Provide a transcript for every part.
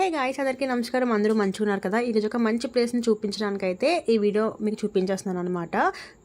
Hey guys అందరికీ నమస్కారం. అందరూ మంచిగా ఉన్నారు కదా? ఈరోజు ఒక మంచి ప్లేస్ని చూపించడానికి అయితే ఈ వీడియో మీకు చూపించేస్తున్నాను అనమాట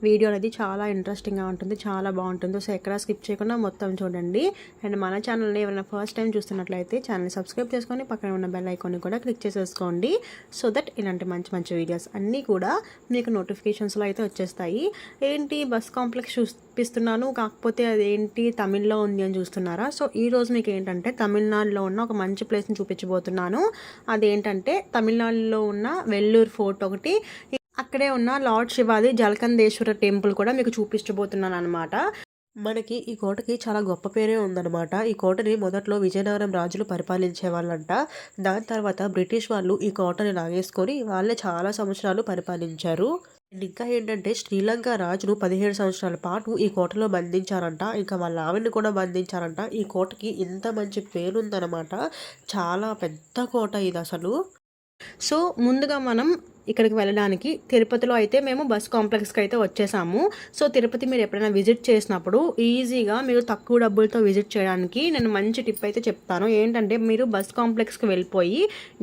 వీడియో అనేది చాలా ఇంట్రెస్టింగ్గా ఉంటుంది చాలా బాగుంటుంది. సో ఎక్కడ స్కిప్ చేయకుండా మొత్తం చూడండి. అండ్ మన ఛానల్ని ఎవరైనా ఫస్ట్ టైం చూస్తున్నట్లయితే ఛానల్ని సబ్స్క్రైబ్ చేసుకొని పక్కన ఉన్న బెల్ ఐకాన్ని కూడా క్లిక్ చేసేసుకోండి. సో దట్ ఇలాంటి మంచి మంచి వీడియోస్ అన్నీ కూడా మీకు నోటిఫికేషన్స్లో అయితే వచ్చేస్తాయి. ఏంటి బస్ కాంప్లెక్స్ చూపిస్తున్నాను కాకపోతే అదేంటి తమిళ్ళో ఉంది అని చూస్తున్నారా? సో ఈ రోజు మీకు ఏంటంటే తమిళనాడులో ఉన్న ఒక మంచి ప్లేస్ని చూపించబోతున్నాను. అదేంటంటే తమిళనాడులో ఉన్న వెల్లూరు ఫోర్ట్ ఒకటి. అక్కడే ఉన్న లార్డ్ శివాది జలకందేశ్వర టెంపుల్ కూడా మీకు చూపించబోతున్నాను అనమాట మనకి ఈ కోటకి చాలా గొప్ప పేరే ఉందన్నమాట. ఈ కోటని మొదట్లో విజయనగరం రాజులు పరిపాలించే వాళ్ళంట. దాని తర్వాత బ్రిటిష్ వాళ్ళు ఈ కోటని లాగేసుకొని వాళ్ళే చాలా సంవత్సరాలు పరిపాలించారు. అండ్ ఇంకా ఏంటంటే శ్రీలంక రాజును పదిహేడు సంవత్సరాల పాటు ఈ కోటలో బంధించారంట. ఇంకా వాళ్ళ ఆవిడని కూడా బంధించారంట. ఈ కోటకి ఇంత మంచి పేరుందనమాట చాలా పెద్ద కోట ఇది అసలు. సో ముందుగా మనం ఇక్కడికి వెళ్ళడానికి తిరుపతిలో అయితే మేము బస్ కాంప్లెక్స్కి అయితే వచ్చేసాము. సో తిరుపతి మీరు ఎప్పుడైనా విజిట్ చేసినప్పుడు ఈజీగా మీరు తక్కువ డబ్బులతో విజిట్ చేయడానికి నేను మంచి టిప్ అయితే చెప్తాను. ఏంటంటే మీరు బస్ కాంప్లెక్స్కి వెళ్ళిపోయి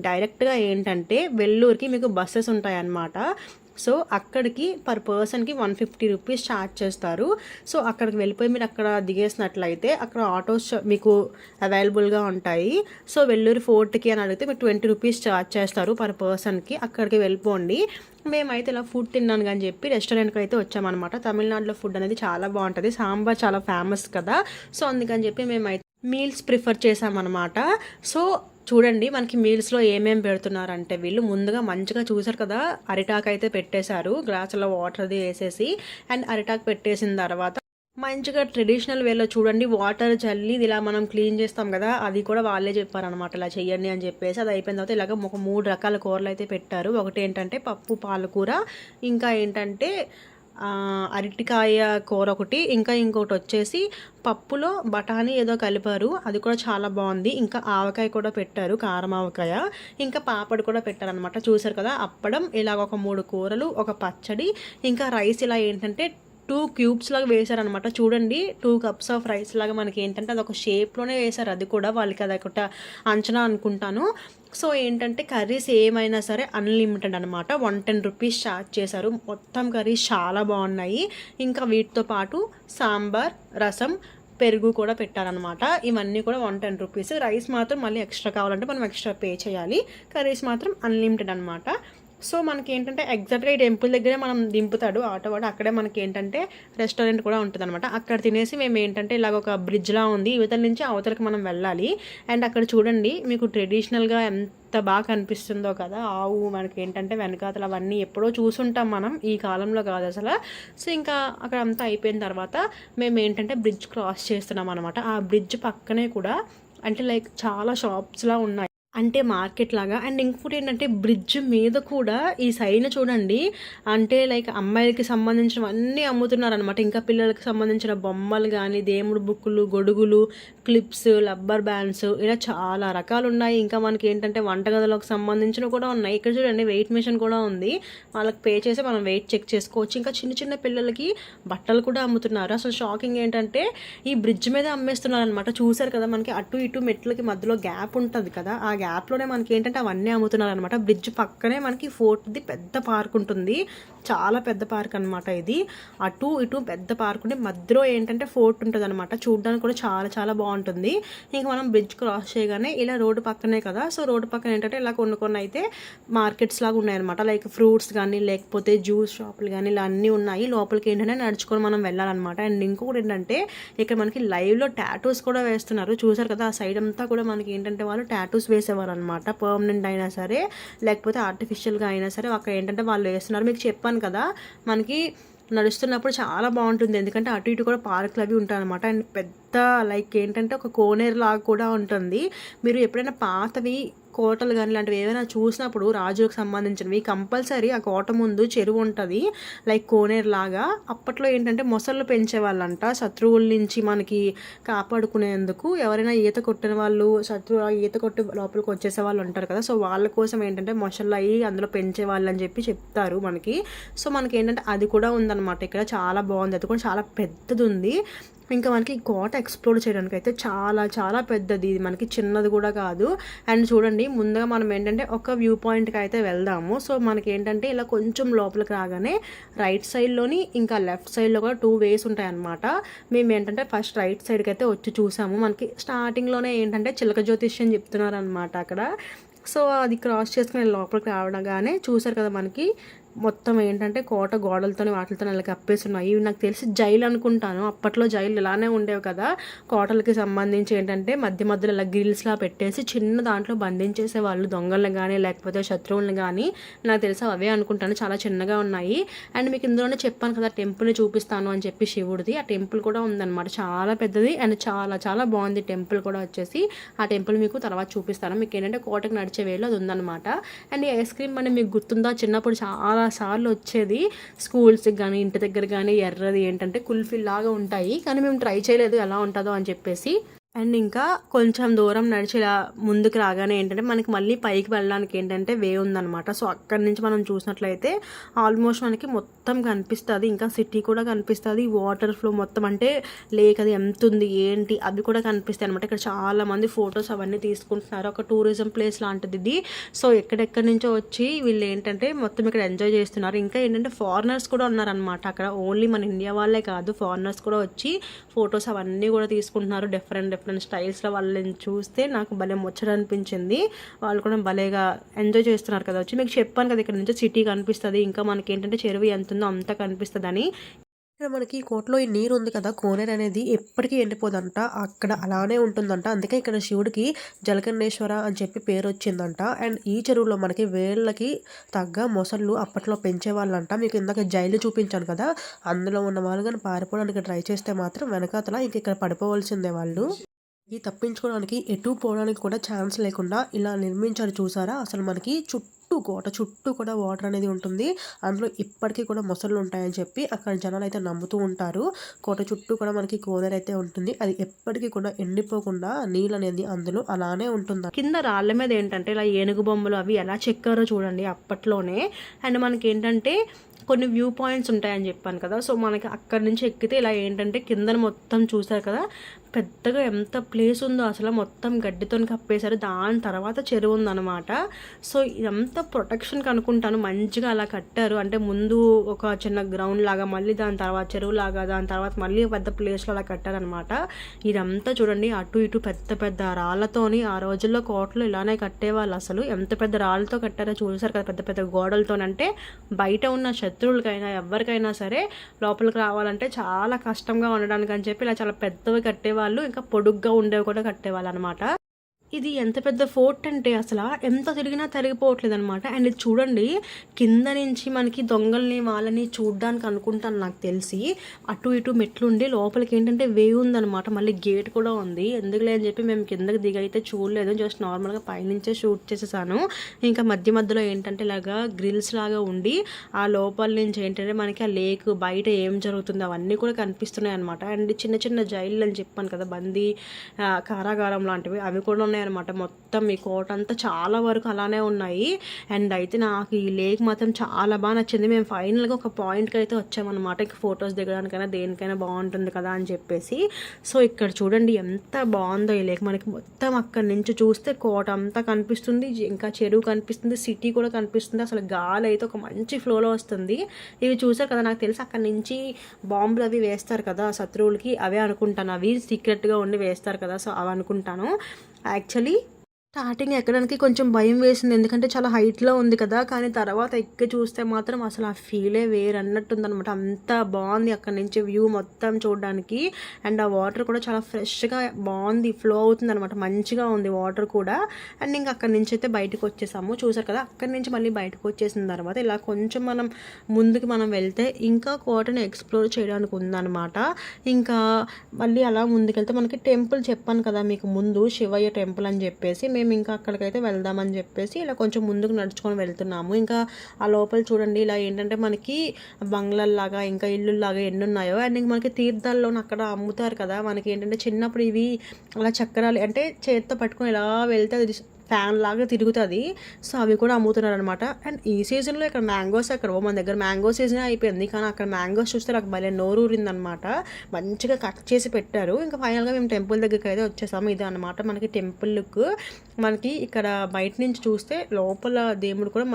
డైరెక్ట్గా ఏంటంటే వెల్లూరుకి మీకు బస్సెస్ ఉంటాయన్నమాట. సో అక్కడికి పర్ పర్సన్కి వన్ ఫిఫ్టీ రూపీస్ ఛార్జ్ చేస్తారు. సో అక్కడికి వెళ్ళిపోయి మీరు అక్కడ దిగేసినట్లయితే అక్కడ ఆటోస్ మీకు అవైలబుల్గా ఉంటాయి. సో వెల్లూరు ఫోర్ట్కి అని అడిగితే మీకు ట్వంటీ రూపీస్ ఛార్జ్ చేస్తారు పర్ పర్సన్కి. అక్కడికి వెళ్ళిపోండి. మేమైతే ఇలా ఫుడ్ తిన్నాను కానీ చెప్పి రెస్టారెంట్కి అయితే వచ్చామన్నమాట. తమిళనాడులో ఫుడ్ అనేది చాలా బాగుంటుంది. సాంబార్ చాలా ఫేమస్ కదా. సో అందుకని చెప్పి మేమైతే మీల్స్ ప్రిఫర్ చేసామన్నమాట సో చూడండి మనకి మీల్స్లో ఏమేమి పెడుతున్నారంటే వీళ్ళు ముందుగా మంచిగా చూసారు కదా అరిటాక్ అయితే పెట్టేశారు గ్లాసులో వాటర్ది వేసేసి అండ్ అరిటాక్ పెట్టేసిన తర్వాత మంచిగా ట్రెడిషనల్ వేలో చూడండి వాటర్ చల్లి ఇలా మనం క్లీన్ చేస్తాం కదా అది కూడా వాళ్ళే చెప్పారనమాట ఇలా చెయ్యండి అని చెప్పేసి అది అయిపోయిన తర్వాత ఇలాగ ఒక మూడు రకాల కూరలు అయితే పెట్టారు. ఒకటి ఏంటంటే పప్పు పాలకూర ఇంకా ఏంటంటే అరటికాయ కూర ఒకటి ఇంకా ఇంకొకటి వచ్చేసి పప్పులో బఠానీ ఏదో కలిపారు. అది కూడా చాలా బాగుంది. ఇంకా ఆవకాయ కూడా పెట్టారు కారం ఆవకాయ. ఇంకా పాపడు కూడా పెట్టారనమాట చూసారు కదా అప్పడం ఇలాగ ఒక మూడు కూరలు ఒక పచ్చడి ఇంకా రైస్ ఇలా ఏంటంటే టూ క్యూబ్స్ లాగా వేశారనమాట చూడండి టూ కప్స్ ఆఫ్ రైస్ లాగా మనకి ఏంటంటే అది ఒక షేప్లోనే వేశారు. అది కూడా వాళ్ళకి అది ఒక అంచనా అనుకుంటాను. సో ఏంటంటే కర్రీస్ ఏమైనా సరే అన్లిమిటెడ్ అనమాట వన్ టెన్ రూపీస్ ఛార్జ్ చేశారు. మొత్తం కర్రీస్ చాలా బాగున్నాయి. ఇంకా వీటితో పాటు సాంబార్ రసం పెరుగు కూడా పెట్టారనమాట ఇవన్నీ కూడా వన్ టెన్ రూపీస్. రైస్ మాత్రం మళ్ళీ ఎక్స్ట్రా కావాలంటే మనం ఎక్స్ట్రా పే చేయాలి. కర్రీస్ మాత్రం అన్లిమిటెడ్ అనమాట సో మనకి ఏంటంటే ఎగ్జాక్ట్గా ఈ టెంపుల్ దగ్గరే మనం దింపుతాడు ఆటో వాడు. అక్కడే మనకి ఏంటంటే రెస్టారెంట్ కూడా ఉంటుంది అనమాట అక్కడ తినేసి మేము ఏంటంటే ఇలాగ ఒక బ్రిడ్జ్లా ఉంది. యువతల నుంచి అవతలకి మనం వెళ్ళాలి. అండ్ అక్కడ చూడండి మీకు ట్రెడిషనల్గా ఎంత బాగా కనిపిస్తుందో కదా. ఆవు మనకి ఏంటంటే వెనకాతలు అవన్నీ ఎప్పుడో చూసుంటాం మనం. ఈ కాలంలో కాదు అసలు. సో ఇంకా అక్కడ అంతా అయిపోయిన తర్వాత మేము ఏంటంటే బ్రిడ్జ్ క్రాస్ చేస్తున్నాం అనమాట ఆ బ్రిడ్జ్ పక్కనే కూడా అంటే లైక్ చాలా షాప్స్లా ఉన్నాయి. అంటే మార్కెట్ లాగా. అండ్ ఇంకోటి ఏంటంటే బ్రిడ్జ్ మీద కూడా ఈ సైన్ చూడండి. అంటే లైక్ అమ్మాయిలకి సంబంధించినవన్నీ అమ్ముతున్నారనమాట అమ్ముతున్నారు ఇంకా పిల్లలకి సంబంధించిన బొమ్మలు కానీ దేవుడు బుక్కులు గొడుగులు క్లిప్స్ లబ్బర్ బ్యాండ్స్ ఇలా చాలా రకాలు ఉన్నాయి ఇంకా మనకి ఏంటంటే వంటగదిలోకి సంబంధించిన కూడా ఉన్నాయి. ఇక్కడ చూడండి వెయిట్ మిషన్ కూడా ఉంది. వాళ్ళకి పే చేసి మనం వెయిట్ చెక్ చేసుకోవచ్చు. ఇంకా చిన్న చిన్న పిల్లలకి బట్టలు కూడా అమ్ముతున్నారు. అసలు షాకింగ్ ఏంటంటే ఈ బ్రిడ్జ్ మీద అమ్మేస్తున్నారు అనమాట చూసారు కదా మనకి అటు ఇటు మెట్లకి మధ్యలో గ్యాప్ ఉంటుంది కదా. ఆ గ్యాప్లోనే మనకి ఏంటంటే అవన్నీ అమ్ముతున్నారు అనమాట బ్రిడ్జ్ పక్కనే మనకి ఫోర్త్ది పెద్ద పార్క్ ఉంటుంది. చాలా పెద్ద పార్క్ అనమాట ఇది. అటు ఇటు పెద్ద పార్క్ ఉంటే మధ్యలో ఏంటంటే ఫోర్ట్ ఉంటుంది అనమాట చూడడానికి కూడా చాలా చాలా బాగుంటుంది. ఇంకా మనం బ్రిడ్జ్ క్రాస్ చేయగానే ఇలా రోడ్డు పక్కనే కదా. సో రోడ్డు పక్కన ఏంటంటే ఇలా కొన్ని కొన్ని అయితే మార్కెట్స్ లాగా ఉన్నాయన్నమాట. లైక్ ఫ్రూట్స్ కానీ లేకపోతే జ్యూస్ షాపులు కానీ ఇలా అన్నీ ఉన్నాయి. లోపలికి ఏంటంటే నడుచుకొని మనం వెళ్ళాలన్నమాట. అండ్ ఇంకొకటి ఏంటంటే ఇక్కడ మనకి లైవ్లో టాటూస్ కూడా వేస్తున్నారు. చూసారు కదా ఆ సైడ్ అంతా కూడా మనకి ఏంటంటే వాళ్ళు టాటూస్ వేసేవారు అనమాట పర్మనెంట్ అయినా సరే లేకపోతే ఆర్టిఫిషియల్గా అయినా సరే అక్కడ ఏంటంటే వాళ్ళు వేస్తున్నారు మీకు చెప్పాను కదా మనకి నడుస్తున్నప్పుడు చాలా బాగుంటుంది. ఎందుకంటే అటు ఇటు కూడా పార్కులు అవి ఉంటాయన్నమాట. అండ్ పెద్ద లైక్ ఏంటంటే ఒక కోనేరు లాగా కూడా ఉంటుంది. మీరు ఎప్పుడైనా పాతవి కోటలు కానీ ఇలాంటివి ఏదైనా చూసినప్పుడు రాజులకు సంబంధించినవి కంపల్సరీ ఆ కోట ముందు చెరువు ఉంటుంది లైక్ కోనేరు లాగా. అప్పట్లో ఏంటంటే మొసళ్ళు పెంచేవాళ్ళంట. శత్రువుల నుంచి మనకి కాపాడుకునేందుకు ఎవరైనా ఈత కొట్టిన వాళ్ళు శత్రువు ఈత కొట్టి లోపలికి వచ్చేసే వాళ్ళు ఉంటారు కదా. సో వాళ్ళ కోసం ఏంటంటే మొసళ్ళు అయ్యి అందులో పెంచే వాళ్ళు అని చెప్పి చెప్తారు మనకి. సో మనకి ఏంటంటే అది కూడా ఉందన్నమాట. ఇక్కడ చాలా బాగుంది. అది కూడా చాలా పెద్దది ఉంది. ఇంకా మనకి కోట ఎక్స్ప్లోర్ చేయడానికి అయితే చాలా చాలా పెద్దది. ఇది మనకి చిన్నది కూడా కాదు. అండ్ చూడండి ముందుగా మనం ఏంటంటే ఒక వ్యూ పాయింట్కి అయితే వెళ్దాము. సో మనకి ఏంటంటే ఇలా కొంచెం లోపలికి రాగానే రైట్ సైడ్లోని ఇంకా లెఫ్ట్ సైడ్లో కూడా టూ వేస్ ఉంటాయన్నమాట. మేము ఏంటంటే ఫస్ట్ రైట్ సైడ్కి అయితే వచ్చి చూసాము. మనకి స్టార్టింగ్లోనే ఏంటంటే చిలక జ్యోతిష్యం చెప్తున్నారు అనమాట అక్కడ. సో అది క్రాస్ చేసుకుని లోపలికి రావడంగానే చూసారు కదా మనకి. మొత్తం ఏంటంటే కోట గోడలతోనే వాటితో అలా కప్పేసి ఉన్నాయి ఇవి నాకు తెలిసి జైలు అనుకుంటాను. అప్పట్లో జైలు ఇలానే ఉండేవి కదా. కోటలకి సంబంధించి ఏంటంటే మధ్య మధ్యలో ఇలా గ్రిల్స్లా పెట్టేసి చిన్న దాంట్లో బంధించేసే వాళ్ళు దొంగలను కానీ లేకపోతే శత్రువులను కానీ నాకు తెలిసి అవే అనుకుంటాను. చాలా చిన్నగా ఉన్నాయి. అండ్ మీకు ఇందులోనే చెప్పాను కదా టెంపుల్ని చూపిస్తాను అని చెప్పి శివుడిది. ఆ టెంపుల్ కూడా ఉందన్నమాట. చాలా పెద్దది అండ్ చాలా చాలా బాగుంది టెంపుల్ కూడా వచ్చేసి. ఆ టెంపుల్ మీకు తర్వాత చూపిస్తాను. మీకు ఏంటంటే కోటకు నడిచే వేలో అది ఉందన్నమాట. అండ్ ఈ ఐస్ క్రీమ్ అనేది మీకు గుర్తుందా? చిన్నప్పుడు చాలా సార్లు వచ్చేది స్కూల్స్కి కానీ ఇంటి దగ్గర కానీ ఎర్రది ఏంటంటే కుల్ఫీ లాగా ఉంటాయి. కానీ మేము ట్రై చేయలేదు ఎలా ఉంటుందో అని చెప్పేసి. అండ్ ఇంకా కొంచెం దూరం నడిచి ఇలా ముందుకు రాగానే ఏంటంటే మనకి మళ్ళీ పైకి వెళ్ళడానికి ఏంటంటే వే ఉందన్నమాట. సో అక్కడి నుంచి మనం చూసినట్లయితే ఆల్మోస్ట్ మనకి మొత్తం కనిపిస్తుంది. ఇంకా సిటీ కూడా కనిపిస్తుంది. వాటర్ ఫ్లో మొత్తం అంటే లేక్ అది ఎంత ఉంది ఏంటి అవి కూడా కనిపిస్తాయి అనమాట ఇక్కడ చాలా మంది ఫొటోస్ అవన్నీ తీసుకుంటున్నారు. ఒక టూరిజం ప్లేస్ లాంటిది ఇది. సో ఎక్కడెక్కడి నుంచో వచ్చి వీళ్ళు ఏంటంటే మొత్తం ఇక్కడ ఎంజాయ్ చేస్తున్నారు. ఇంకా ఏంటంటే ఫారినర్స్ కూడా ఉన్నారనమాట అక్కడ ఓన్లీ మన ఇండియా వాళ్ళే కాదు. ఫారినర్స్ కూడా వచ్చి ఫొటోస్ అవన్నీ కూడా తీసుకుంటున్నారు. డిఫరెంట్ డిఫరెంట్ స్టైల్స్లో వాళ్ళని చూస్తే నాకు భలే ముచ్చట అనిపించింది వాళ్ళు కూడా భలేగా ఎంజాయ్ చేస్తున్నారు కదా వచ్చి. మీకు చెప్పాను కదా ఇక్కడ నుంచి సిటీ కనిపిస్తుంది ఇంకా మనకి ఏంటంటే చెరువు ఎంత ఉందో అంతా కనిపిస్తుంది అని ఇక్కడ మనకి కోటలో ఈ నీరు ఉంది కదా కోనేరు అనేది ఎప్పటికీ ఎండిపోదంట. అక్కడ అలానే ఉంటుందంట. అందుకే ఇక్కడ శివుడికి జలకండేశ్వర అని చెప్పి పేరు వచ్చిందంట. అండ్ ఈ చెరువులో మనకి వేళ్ళకి తగ్గ మొసళ్ళు అప్పట్లో పెంచేవాళ్ళంట. మీకు ఇందాక జైలు చూపించాను కదా అందులో ఉన్న వాళ్ళు కానీ పారిపోవడానికి ట్రై చేస్తే మాత్రం వెనకాతల ఇంక ఇక్కడ పడిపోవాల్సిందే వాళ్ళు. ఈ తప్పించుకోవడానికి ఎటు పోవడానికి కూడా ఛాన్స్ లేకుండా ఇలా నిర్మించారు చూసారా? అసలు మనకి చుట్టూ కోట చుట్టూ కూడా వాటర్ అనేది ఉంటుంది. అందులో ఇప్పటికీ కూడా మొసళ్ళు ఉంటాయని చెప్పి అక్కడ జనాలు అయితే నమ్ముతూ ఉంటారు. కోట చుట్టూ కూడా మనకి కోనేరు అయితే ఉంటుంది. అది ఎప్పటికీ కూడా ఎండిపోకుండా నీళ్ళు అనేది అందులో అలానే ఉంటుంది? కింద రాళ్ళ మీద ఏంటంటే ఇలా ఏనుగు బొమ్మలు అవి ఎలా చెక్కారో చూడండి అప్పట్లోనే. అండ్ మనకి ఏంటంటే కొన్ని వ్యూ పాయింట్స్ ఉంటాయని చెప్పాను కదా. సో మనకి అక్కడి నుంచి ఎక్కితే ఇలా ఏంటంటే కిందన మొత్తం చూసారు కదా. పెద్దగా ఎంత ప్లేస్ ఉందో అసలు మొత్తం గడ్డితో కప్పేశారు. దాని తర్వాత చెరువు ఉందన్నమాట. సో ఇదంతా ప్రొటెక్షన్కి అనుకుంటాను. మంచిగా అలా కట్టారు. అంటే ముందు ఒక చిన్న గ్రౌండ్ లాగా మళ్ళీ దాని తర్వాత చెరువు లాగా దాని తర్వాత మళ్ళీ పెద్ద ప్లేస్లో అలా కట్టారనమాట ఇదంతా చూడండి అటు ఇటు పెద్ద పెద్ద రాళ్ళతోని ఆ రోజుల్లో కోటలు ఇలానే కట్టేవాళ్ళు అసలు. ఎంత పెద్ద రాళ్ళతో కట్టారో చూసారు కదా పెద్ద పెద్ద గోడలతోనంటే బయట ఉన్న శత్రువులకైనా ఎవరికైనా సరే లోపలికి రావాలంటే చాలా కష్టంగా ఉండడానికి అని చెప్పి ఇలా చాలా పెద్దవి కట్టేవాళ్ళు ఇంకా పొడుగ్గా ఉండేవి కూడా కట్టేవాళ్ళు అనమాట ఇది ఎంత పెద్ద ఫోర్ట్ అంటే అసలు ఎంత తిరిగినా తరిగిపోవట్లేదు అనమాట అండ్ ఇది చూడండి కింద నుంచి మనకి దొంగల్ని వాళ్ళని చూడడానికి అనుకుంటాను నాకు తెలిసి. అటు ఇటు మెట్లు ఉండి లోపలికి ఏంటంటే వే ఉందనమాట మళ్ళీ గేట్ కూడా ఉంది. ఎందుకులే అని చెప్పి మేము కిందకి దిగైతే చూడలేదు. జస్ట్ నార్మల్గా పైనుంచే షూట్ చేసేసాను. ఇంకా మధ్య మధ్యలో ఏంటంటే ఇలాగా గ్రిల్స్ లాగా ఉండి ఆ లోపల నుంచి ఏంటంటే మనకి ఆ లేక్ బయట ఏం జరుగుతుంది అవన్నీ కూడా కనిపిస్తున్నాయి అనమాట అండ్ చిన్న చిన్న జైళ్ళు అని చెప్పాను కదా బందీ కారాగారం లాంటివి అవి కూడా ఉన్నాయి అనమాట మొత్తం ఈ కోట అంతా చాలా వరకు అలానే ఉన్నాయి. అండ్ అయితే నాకు ఈ లేక్ మాత్రం చాలా బాగా నచ్చింది. మేము ఫైనల్గా ఒక పాయింట్కి అయితే వచ్చామన్నమాట. ఇంకా ఫొటోస్ దిగడానికైనా దేనికైనా బాగుంటుంది కదా అని చెప్పేసి. సో ఇక్కడ చూడండి ఎంత బాగుందో ఈ లేక్. మనకి మొత్తం అక్కడి నుంచి చూస్తే కోట అంతా కనిపిస్తుంది. ఇంకా చెరువు కనిపిస్తుంది. సిటీ కూడా కనిపిస్తుంది. అసలు గాలి అయితే ఒక మంచి ఫ్లోలో వస్తుంది. ఇవి చూసారు కదా నాకు తెలిసి అక్కడి నుంచి బాంబులు అవి వేస్తారు కదా శత్రువులకి. అవే అనుకుంటాను. అవి సీక్రెట్గా ఉండి వేస్తారు కదా. సో అవి అనుకుంటాను. actually స్టార్టింగ్ ఎక్కడానికి కొంచెం భయం వేసింది. ఎందుకంటే చాలా హైట్లో ఉంది కదా. కానీ తర్వాత ఎక్కి చూస్తే మాత్రం అసలు ఆ ఫీలే వేరు అన్నట్టు ఉందనమాట అంత బాగుంది అక్కడ నుంచి వ్యూ మొత్తం చూడడానికి. అండ్ ఆ వాటర్ కూడా చాలా ఫ్రెష్గా బాగుంది. ఫ్లో అవుతుంది అనమాట మంచిగా ఉంది వాటర్ కూడా. అండ్ ఇంకా అక్కడి నుంచి అయితే బయటకు వచ్చేసాము. చూసారు కదా? అక్కడి నుంచి మళ్ళీ బయటకు వచ్చేసిన తర్వాత ఇలా కొంచెం మనం ముందుకు మనం వెళ్తే ఇంకా కోటను ఎక్స్ప్లోర్ చేయడానికి ఉందన్నమాట. ఇంకా మళ్ళీ అలా ముందుకెళ్తే మనకి టెంపుల్ చెప్పాను కదా మీకు ముందు శివయ్య టెంపుల్ అని చెప్పేసి. మేము ఇంకా అక్కడికైతే వెళ్దామని చెప్పేసి ఇలా కొంచెం ముందుకు నడుచుకొని వెళ్తున్నాము. ఇంకా ఆ లోపల చూడండి ఇలా ఏంటంటే మనకి బంగ్లల్లాగా ఇంకా ఇల్లుల్లాగా ఎన్ని ఉన్నాయో అండ్ ఇంక మనకి తీర్థాల్లో అక్కడ అమ్ముతారు కదా మనకి ఏంటంటే చిన్నప్పుడు ఇవి అలా చక్రాలు అంటే చేత్తో పట్టుకొని ఇలా వెళ్తే అది ఫ్యాన్ లాగా తిరుగుతుంది. సో అవి కూడా అమ్ముతున్నారు అనమాట అండ్ ఈ సీజన్లో ఇక్కడ మ్యాంగోస్ అక్కడ మన దగ్గర మ్యాంగో సీజన్ అయిపోయింది. కానీ అక్కడ మ్యాంగోస్ చూస్తే నాకు భలే నోరు ఊరిందనమాట మంచిగా కట్ చేసి పెట్టారు. ఇంకా ఫైనల్గా మేము టెంపుల్ దగ్గరికి అయితే వచ్చేసాము. ఇది అనమాట మనకి టెంపుల్ లుక్. మనకి ఇక్కడ బయట నుంచి చూస్తే లోపల దేవుడు కూడా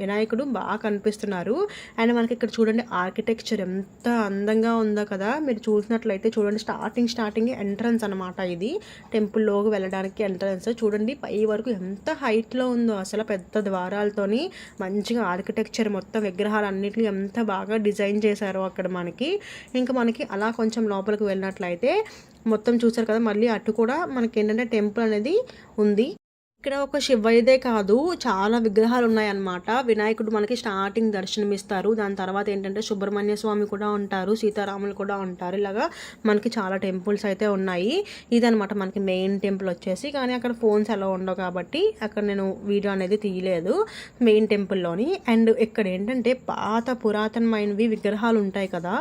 వినాయకుడు బాగా కనిపిస్తున్నారు. అండ్ మనకి ఇక్కడ చూడండి ఆర్కిటెక్చర్ ఎంత అందంగా ఉందో కదా. మీరు చూసినట్లయితే చూడండి స్టార్టింగ్ స్టార్టింగ్ ఎంట్రన్స్ అనమాట ఇది. టెంపుల్లోకి వెళ్ళడానికి ఎంట్రన్స్. చూడండి పై వరకు ఎంత హైట్లో ఉందో అసలు పెద్ద ద్వారాలతోని మంచిగా ఆర్కిటెక్చర్ మొత్తం విగ్రహాలు అన్నిటిని ఎంత బాగా డిజైన్ చేశారో అక్కడ మనకి. ఇంకా మనకి అలా కొంచెం లోపలికి వెళ్ళినట్లయితే మొత్తం చూసారు కదా మళ్ళీ అటు కూడా మనకి ఏంటంటే టెంపుల్ అనేది ఉంది. ఇక్కడ ఒక శివయ్యదే కాదు చాలా విగ్రహాలు ఉన్నాయన్నమాట వినాయకుడు మనకి స్టార్టింగ్ దర్శనమిస్తారు. దాని తర్వాత ఏంటంటే సుబ్రహ్మణ్య స్వామి కూడా ఉంటారు సీతారాములు కూడా ఉంటారు. ఇలాగా మనకి చాలా టెంపుల్స్ అయితే ఉన్నాయి. ఇదనమాట మనకి మెయిన్ టెంపుల్ వచ్చేసి. కానీ అక్కడ ఫోన్స్ ఎలా ఉండవు కాబట్టి అక్కడ నేను వీడియో అనేది తీయలేదు మెయిన్ టెంపుల్లోని అండ్ ఇక్కడ ఏంటంటే పాత పురాతనమైనవి విగ్రహాలు ఉంటాయి కదా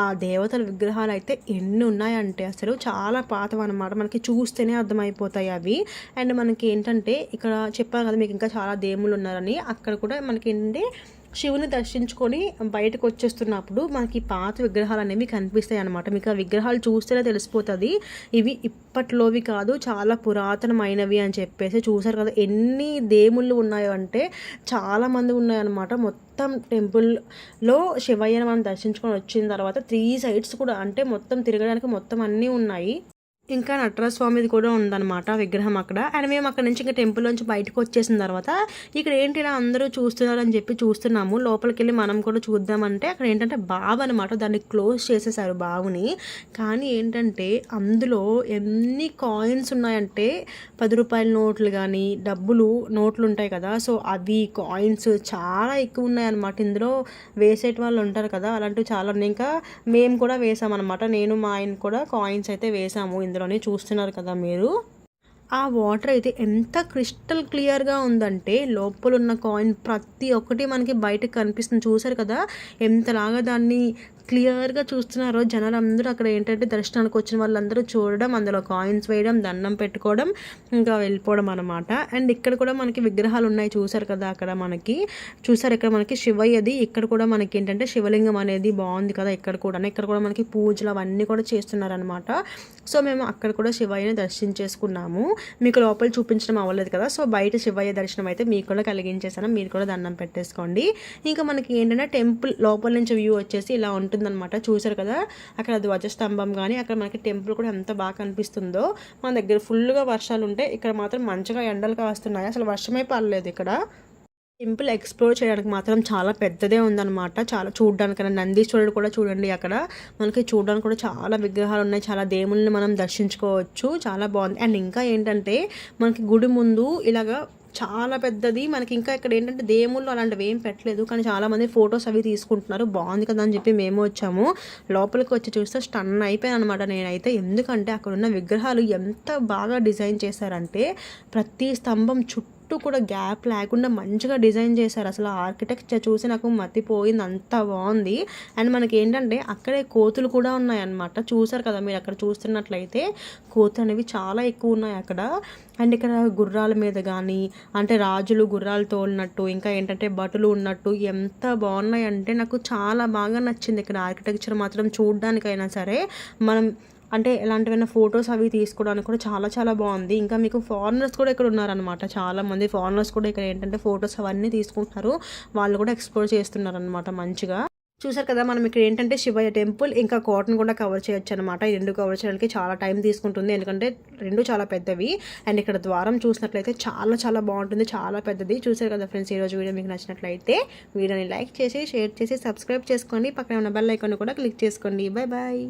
ఆ దేవతల విగ్రహాలు అయితే ఎన్ని ఉన్నాయంటే అసలు చాలా పాతవన్నమాట. మనకి చూస్తేనే అర్థమైపోతాయి అవి. అండ్ మనకి ఏంటంటే ఏంటంటే ఇక్కడ చెప్పాను కదా మీకు ఇంకా చాలా దేవుళ్ళు ఉన్నారని. అక్కడ కూడా మనకి ఏంటంటే శివుని దర్శించుకొని బయటకు వచ్చేస్తున్నప్పుడు మనకి పాత విగ్రహాలు అనేవి కనిపిస్తాయి అనమాట మీకు ఆ విగ్రహాలు చూస్తేనే తెలిసిపోతుంది. ఇవి ఇప్పట్లోవి కాదు చాలా పురాతనమైనవి అని చెప్పేసి చూసారు కదా. ఎన్ని దేవుళ్ళు ఉన్నాయో అంటే చాలామంది ఉన్నాయన్నమాట. మొత్తం టెంపుల్లో శివయ్యను మనం దర్శించుకొని వచ్చిన తర్వాత త్రీ సైడ్స్ కూడా అంటే మొత్తం తిరగడానికి మొత్తం అన్నీ ఉన్నాయి. ఇంకా నటరాజ స్వామిది కూడా ఉందన్నమాట విగ్రహం అక్కడ. అండ్ మేము అక్కడ నుంచి ఇంకా టెంపుల్ నుంచి బయటకు వచ్చేసిన తర్వాత ఇక్కడ ఏంటి ఇలా అందరూ చూస్తున్నారు అని చెప్పి చూస్తున్నాము. లోపలికి వెళ్ళి మనం కూడా చూద్దామంటే అక్కడ ఏంటంటే బాబు అనమాట దాన్ని క్లోజ్ చేసేసారు బావుని. కానీ ఏంటంటే అందులో ఎన్ని కాయిన్స్ ఉన్నాయంటే పది రూపాయల నోట్లు కానీ డబ్బులు నోట్లు ఉంటాయి కదా. సో అవి కాయిన్స్ చాలా ఎక్కువ ఉన్నాయి అనమాట ఇందులో వేసేటి వాళ్ళు ఉంటారు కదా. అలాంటివి చాలా ఉన్నాయి. ఇంకా మేము కూడా వేసామన్నమాట. నేను మా ఆయన కూడా కాయిన్స్ అయితే వేసాము ఇందులో. ఇందులోనే చూస్తున్నారు కదా మీరు. ఆ వాటర్ అయితే ఎంత క్రిస్టల్ క్లియర్గా ఉందంటే లోపల ఉన్న కాయిన్ ప్రతి ఒక్కటి మనకి బయటకు కనిపిస్తుంది. చూసారు కదా? ఎంతలాగా దాన్ని క్లియర్గా చూస్తున్నారు జనాలు అందరూ అక్కడ ఏంటంటే దర్శనానికి వచ్చిన వాళ్ళందరూ చూడడం అందులో కాయిన్స్ వేయడం దండం పెట్టుకోవడం ఇంకా వెళ్ళిపోవడం అనమాట అండ్ ఇక్కడ కూడా మనకి విగ్రహాలు ఉన్నాయి చూసారు కదా అక్కడ మనకి. చూసారు ఇక్కడ మనకి శివయ్యది. ఇక్కడ కూడా మనకి ఏంటంటే శివలింగం అనేది బాగుంది కదా ఇక్కడ కూడా ఇక్కడ కూడా మనకి పూజలు అవన్నీ కూడా చేస్తున్నారనమాట సో మేము అక్కడ కూడా శివయ్యని దర్శించేసుకున్నాము మీకు లోపల చూపించడం అవ్వలేదు కదా. సో బయట శివయ్య దర్శనం అయితే మీకు కూడా కలిగించేసాను. మీరు కూడా దండం పెట్టేసుకోండి. ఇంకా మనకి ఏంటంటే టెంపుల్ లోపల నుంచి వ్యూ వచ్చేసి ఇలా ఉంటుంది. ఉంటుందన్నమాట. చూసారు కదా? అక్కడ ధ్వజస్తంభం కానీ అక్కడ మనకి టెంపుల్ కూడా ఎంత బాగా కనిపిస్తుందో. మన దగ్గర ఫుల్గా వర్షాలు ఉంటే ఇక్కడ మాత్రం మంచిగా ఎండలు కాస్తున్నాయి. అసలు వర్షమే పర్లేదు ఇక్కడ. టెంపుల్ ఎక్స్ప్లోర్ చేయడానికి మాత్రం చాలా పెద్దదే ఉందన్నమాట. చాలా చూడడానికి నందీశ్వరుడు కూడా చూడండి అక్కడ. మనకి చూడడానికి కూడా చాలా విగ్రహాలు ఉన్నాయి. చాలా దేవుళ్ళని మనం దర్శించుకోవచ్చు. చాలా బాగుంది. అండ్ ఇంకా ఏంటంటే మనకి గుడి ముందు ఇలాగా చాలా పెద్దది. మనకి ఇంకా ఇక్కడ ఏంటంటే దేవుళ్ళు అలాంటివి ఏం పెట్టలేదు. కానీ చాలామంది ఫొటోస్ అవి తీసుకుంటున్నారు. బాగుంది కదా అని చెప్పి మేము వచ్చాము. లోపలికి వచ్చి చూస్తే స్టన్ అయిపోయాను అనమాట నేనైతే. ఎందుకంటే అక్కడ ఉన్న విగ్రహాలు ఎంత బాగా డిజైన్ చేశారంటే ప్రతి స్తంభం చుట్టూ చుట్టూ కూడా గ్యాప్ లేకుండా మంచిగా డిజైన్ చేశారు. అసలు ఆర్కిటెక్చర్ చూసి నాకు మతిపోయింది. అంత బాగుంది. అండ్ మనకి ఏంటంటే అక్కడే కోతులు కూడా ఉన్నాయన్నమాట. చూసారు కదా మీరు అక్కడ చూస్తున్నట్లయితే కోతులు అనేవి చాలా ఎక్కువ ఉన్నాయి అక్కడ. అండ్ ఇక్కడ గుర్రాల మీద కానీ అంటే రాజులు గుర్రాలు తోలినట్టు ఇంకా ఏంటంటే బటులు ఉన్నట్టు ఎంత బాగున్నాయి అంటే నాకు చాలా బాగా నచ్చింది. ఇక్కడ ఆర్కిటెక్చర్ మాత్రం చూడడానికైనా సరే. మనం అంటే ఎలాంటివైనా ఫొటోస్ అవి తీసుకోవడానికి కూడా చాలా చాలా బాగుంది. ఇంకా మీకు ఫారినర్స్ కూడా ఇక్కడ ఉన్నారనమాట చాలా మంది ఫారినర్స్ కూడా ఇక్కడ ఏంటంటే ఫొటోస్ అవన్నీ తీసుకుంటున్నారు. వాళ్ళు కూడా ఎక్స్ప్లోర్ చేస్తున్నారనమాట మంచిగా. చూసారు కదా మనం ఇక్కడ ఏంటంటే శివయ్య టెంపుల్ ఇంకా కాటన్ కూడా కవర్ చేయొచ్చు అనమాట ఈ రెండు కవర్ చేయడానికి చాలా టైం తీసుకుంటుంది. ఎందుకంటే రెండు చాలా పెద్దవి. అండ్ ఇక్కడ ద్వారం చూసినట్లయితే చాలా చాలా బాగుంటుంది. చాలా పెద్దది. చూసారు కదా ఫ్రెండ్స్ ఈరోజు వీడియో మీకు నచ్చినట్లయితే వీడియోని లైక్ చేసి షేర్ చేసి సబ్స్క్రైబ్ చేసుకోండి. పక్కన ఉన్న బెల్ ఐకాన్ కూడా క్లిక్ చేసుకోండి. Bye bye